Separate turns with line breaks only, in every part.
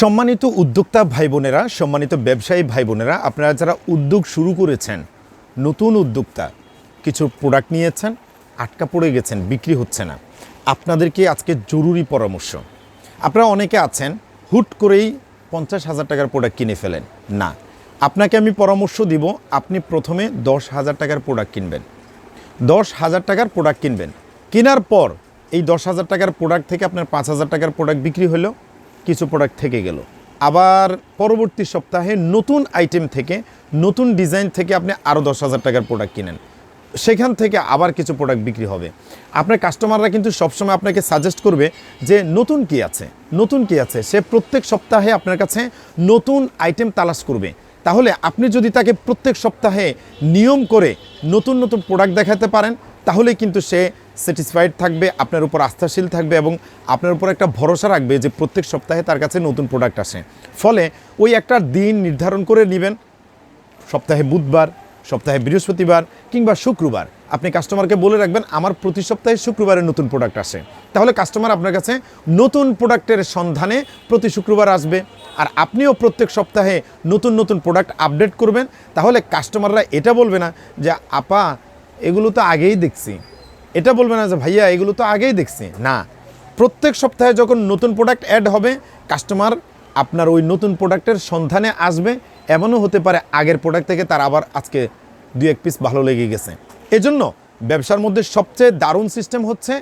সম্মানিত উদ্যোক্তা ভাই বোনেরা সম্মানিত ব্যবসায়ী ভাই বোনেরা আপনারা যারা উদ্যোগ শুরু করেছেন, নতুন উদ্যোক্তা, কিছু প্রোডাক্ট নিয়েছেন, আটকা পড়ে গেছেন, বিক্রি হচ্ছে না, আপনাদেরকে আজকে জরুরি পরামর্শ। আপনারা অনেকে আছেন, হুট করেই পঞ্চাশ হাজার টাকার প্রোডাক্ট কিনে ফেলেন। না, আপনাকে আমি পরামর্শ দিব, আপনি প্রথমে দশ হাজার টাকার প্রোডাক্ট কিনবেন। দশ হাজার টাকার প্রোডাক্ট কিনবেন। কেনার পর এই দশ হাজার টাকার প্রোডাক্ট থেকে আপনার পাঁচ হাজার টাকার প্রোডাক্ট বিক্রি হলো। কিছু প্রোডাক্ট থেকে গেল। আবার পরবর্তী সপ্তাহে নতুন আইটেম থেকে, নতুন ডিজাইন থেকে আপনি আরও দশ হাজার টাকার প্রোডাক্ট কিনেন। সেখান থেকে আবার কিছু প্রোডাক্ট বিক্রি হবে। আপনার কাস্টমাররা কিন্তু সবসময় আপনাকে সাজেস্ট করবে যে, নতুন কি আছে? নতুন কি আছে? সে প্রত্যেক সপ্তাহে আপনার কাছে নতুন আইটেম তালাশ করবে। তাহলে আপনি যদি তাকে প্রত্যেক সপ্তাহে নিয়ম করে নতুন নতুন প্রোডাক্ট দেখাতে পারেন তাহলে কিন্তু সে স্যাটিসফাইড থাকবে, আপনার উপর আস্থাশীল থাকবে এবং আপনার উপর একটা ভরসা রাখবে যে প্রত্যেক সপ্তাহে তার কাছে নতুন প্রোডাক্ট আসে। ফলে ওই একটা দিন নির্ধারণ করে নেবেন। সপ্তাহে বুধবার, সপ্তাহে বৃহস্পতিবার কিংবা শুক্রবার। আপনি কাস্টমারকে বলে রাখবেন, আমার প্রতি সপ্তাহে শুক্রবারে নতুন প্রোডাক্ট আসে। তাহলে কাস্টমার আপনার কাছে নতুন প্রোডাক্টের সন্ধানে প্রতি শুক্রবার আসবে। আর আপনিও প্রত্যেক সপ্তাহে নতুন নতুন প্রোডাক্ট আপডেট করবেন। তাহলে কাস্টমাররা এটা বলবে না যে, আপা, এগুলো তো আগেই দেখছি। এটা বলবে না যে, ভাইয়া, এগুলো তো আগেই দেখছি। না। প্রত্যেক সপ্তাহে যখন নতুন প্রোডাক্ট অ্যাড হবে কাস্টমার আপনার ওই নতুন প্রোডাক্টের সন্ধানে আসবে। এমনও হতে পারে আগের প্রোডাক্ট থেকে তার আবার আজকে দুই এক পিস ভালো লেগে গেছে। এজন্য ব্যবসার মধ্যে সবচেয়ে দারুণ সিস্টেম হচ্ছে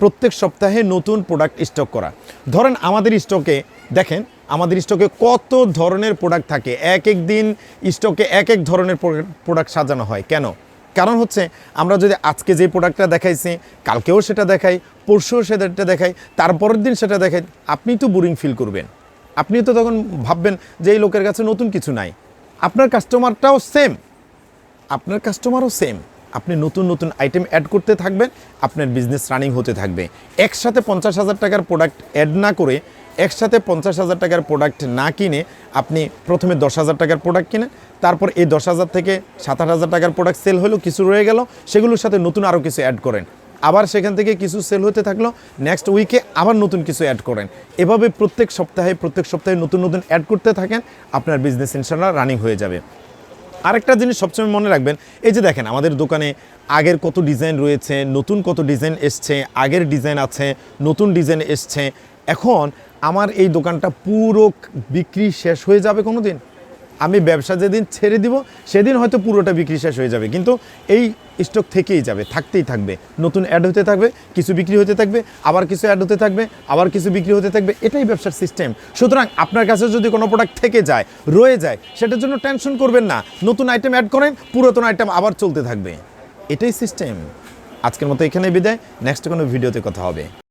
প্রত্যেক সপ্তাহে নতুন প্রোডাক্ট স্টক করা। ধরেন আমাদের স্টকে দেখেন, আমাদের স্টকে কত ধরনের প্রোডাক্ট থাকে। এক এক দিন স্টকে এক এক ধরনের প্রোডাক্ট সাজানো হয়। কেন? কারণ হচ্ছে আমরা যদি আজকে যে প্রোডাক্টটা দেখাইছি, কালকেও সেটা দেখাই, পরশুও সেটা দেখাই, তারপরের দিন সেটা দেখাই, আপনি তো বোরিং ফিল করবেন। আপনি তো তখন ভাববেন যে এই লোকের কাছে নতুন কিছু নাই। আপনার কাস্টমারটাও সেম আপনার কাস্টমারও সেম আপনি নতুন নতুন আইটেম অ্যাড করতে থাকবেন, আপনার বিজনেস রানিং হতে থাকবে। একসাথে পঞ্চাশ হাজার টাকার প্রোডাক্ট অ্যাড না করে একসাথে পঞ্চাশ হাজার টাকার প্রোডাক্ট না কিনে আপনি প্রথমে দশ হাজার টাকার প্রোডাক্ট কিনেন, তারপর এই দশ হাজার থেকে সাত আট হাজার টাকার প্রোডাক্ট সেল হলো, কিছু রয়ে গেল, সেগুলোর সাথে নতুন আরও কিছু অ্যাড করেন। আবার সেখান থেকে কিছু সেল হতে থাকল নেক্সট উইকে আবার নতুন কিছু অ্যাড করেন। এভাবে প্রত্যেক সপ্তাহে প্রত্যেক সপ্তাহে নতুন নতুন অ্যাড করতে থাকেন, আপনার বিজনেস ইনশাল্লাহ রানিং হয়ে যাবে। আরেকটা জিনিস সবসময় মনে রাখবেন, এই যে দেখেন আমাদের দোকানে আগের কত ডিজাইন রয়েছে, নতুন কত ডিজাইন এসছে, আগের ডিজাইন আছে, নতুন ডিজাইন এসছে। এখন আমার এই দোকানটা পুরো বিক্রি শেষ হয়ে যাবে কোনো দিন আমি ব্যবসা যেদিন ছেড়ে দিব, সেদিন হয়তো পুরোটা বিক্রি শেষ হয়ে যাবে। কিন্তু এই স্টক থেকেই যাবে, থাকতেই থাকবে। নতুন অ্যাড হতে থাকবে, কিছু বিক্রি হতে থাকবে, আবার কিছু অ্যাড হতে থাকবে, আবার কিছু বিক্রি হতে থাকবে। এটাই ব্যবসার সিস্টেম সুতরাং আপনার কাছে যদি কোনো প্রোডাক্ট থেকে যায়, রয়ে যায়, সেটার জন্য টেনশন করবেন না। নতুন আইটেম অ্যাড করেন, পুরাতন আইটেম আবার চলতে থাকবে। এটাই সিস্টেম আজকের মতো এখানে বিদায়। নেক্সট কোনো ভিডিওতে কথা হবে।